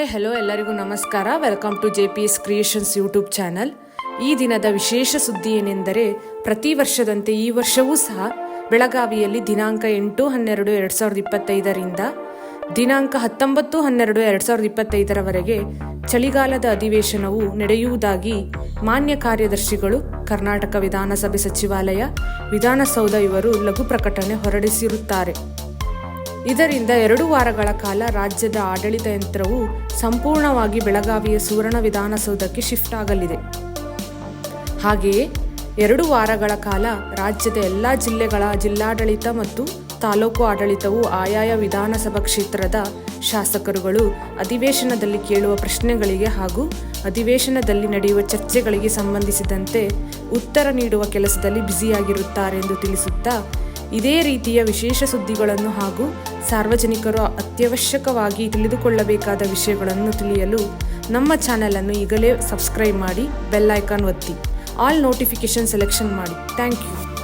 Hi hello ಎಲ್ಲರಿಗೂ ನಮಸ್ಕಾರ. Welcome to J P S creations YouTube channel ಈ ದಿನದ ವಿಶೇಷ ಸುದ್ದಿ ಏನೆಂದರೆ, ಪ್ರತಿ ವರ್ಷದಂತೆ ಈ ವರ್ಷವೂ ಸಹ ಬೆಳಗಾವಿಯಲ್ಲಿ ದಿನಾಂಕ ಎಂಟು ಹನ್ನೆರಡು ಎರಡು ಸಾವಿರದ ಇಪ್ಪತ್ತೈದರಿಂದ ದಿನಾಂಕ ಹತ್ತೊಂಬತ್ತು ಹನ್ನೆರಡು ಎರಡು ಸಾವಿರದ ಇಪ್ಪತ್ತೈದರವರೆಗೆ ಚಳಿಗಾಲದ ಅಧಿವೇಶನವು ನಡೆಯುವುದಾಗಿ ಮಾನ್ಯ ಕಾರ್ಯದರ್ಶಿಗಳು, ಕರ್ನಾಟಕ ವಿಧಾನಸಭೆ ಸಚಿವಾಲಯ, ವಿಧಾನಸೌಧ ಇವರು ಲಘು ಪ್ರಕಟಣೆ ಹೊರಡಿಸಿರುತ್ತಾರೆ. ಇದರಿಂದ ಎರಡು ವಾರಗಳ ಕಾಲ ರಾಜ್ಯದ ಆಡಳಿತ ಯಂತ್ರವು ಸಂಪೂರ್ಣವಾಗಿ ಬೆಳಗಾವಿಯ ಸುವರ್ಣ ವಿಧಾನಸೌಧಕ್ಕೆ ಶಿಫ್ಟ್ ಆಗಲಿದೆ. ಹಾಗೆಯೇ, ಎರಡು ವಾರಗಳ ಕಾಲ ರಾಜ್ಯದ ಎಲ್ಲ ಜಿಲ್ಲೆಗಳ ಜಿಲ್ಲಾಡಳಿತ ಮತ್ತು ತಾಲೂಕು ಆಡಳಿತವು ಆಯಾಯ ವಿಧಾನಸಭಾ ಕ್ಷೇತ್ರದ ಶಾಸಕರುಗಳು ಅಧಿವೇಶನದಲ್ಲಿ ಕೇಳುವ ಪ್ರಶ್ನೆಗಳಿಗೆ ಹಾಗೂ ಅಧಿವೇಶನದಲ್ಲಿ ನಡೆಯುವ ಚರ್ಚೆಗಳಿಗೆ ಸಂಬಂಧಿಸಿದಂತೆ ಉತ್ತರ ನೀಡುವ ಕೆಲಸದಲ್ಲಿ ಬ್ಯುಸಿಯಾಗಿರುತ್ತಾರೆ ಎಂದು ತಿಳಿಸುತ್ತಾ ಇದೇ ರೀತಿಯ ವಿಶೇಷ ಸುದ್ದಿಗಳನ್ನು ಹಾಗೂ ಸಾರ್ವಜನಿಕರು ಅತ್ಯವಶ್ಯಕವಾಗಿ ತಿಳಿದುಕೊಳ್ಳಬೇಕಾದ ವಿಷಯಗಳನ್ನು ತಿಳಿಯಲು ನಮ್ಮ ಚಾನೆಲನ್ನು ಈಗಲೇ ಸಬ್ಸ್ಕ್ರೈಬ್ ಮಾಡಿ ಬೆಲ್ ಐಕಾನ್ ಒತ್ತಿ. ಆಲ್ ನೋಟಿಫಿಕೇಷನ್ ಸೆಲೆಕ್ಷನ್ ಮಾಡಿ. Thank you